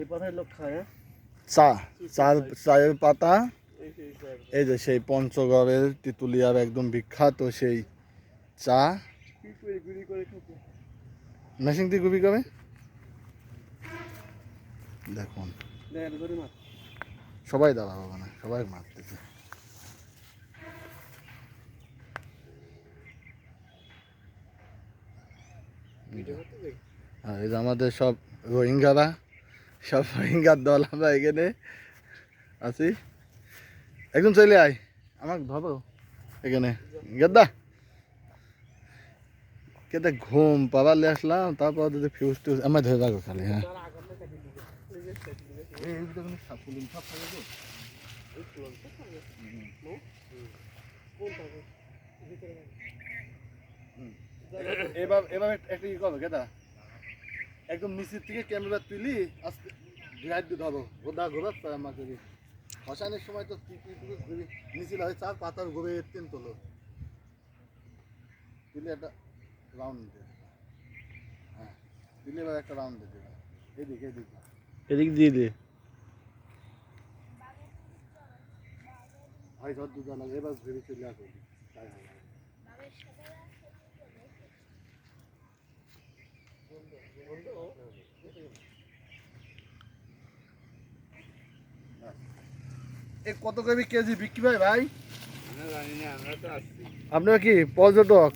এই পাতায় লোক খায় হ্যাঁ? চা চা চায়ের পাতা। এই যে সেই পঞ্চগড়ের তিতুলিয়ার একদম বিখ্যাত সেই চা। মেশিন দিয়ে গুবি কবে দেখুন। সবাই দাঁড়া বাবা না সবাই মারতেছে। আর এই যে আমাদের সব রোহিঙ্গারা। সব রোহিঙ্গার দল আমরা এখানে আছি। একদম চলে আয়। আমাকে ধরো এখানে। গেদা। কেটে ঘুম পাবালে আসলাম, তারপর যদি ফিউজ টিউজ আমার ধরে রাখো খালি হ্যাঁ। এবার এবার একটা ই করো, গেদা। একদম নিচের থেকে ক্যামেরা তুলি আস্তে দিয়ে ধরো। গোদা ঘোরাত আমাকে শ্মশানের সময় তো নিচে লাগে চার পাতার ঘুরে তিন তোলো। তুলে একটা রাউন্ড দিতে হ্যাঁ তুলে এবার একটা রাউন্ড দিতে এদিকে এদিকে। এদিক দিয়ে দে। ভাই ধর দুটা লাগে এবার ঘুরে চলে আসো। তাই কত করে কেজি বিক্রি ভাই? ভাই আপনার কি পর্যটক?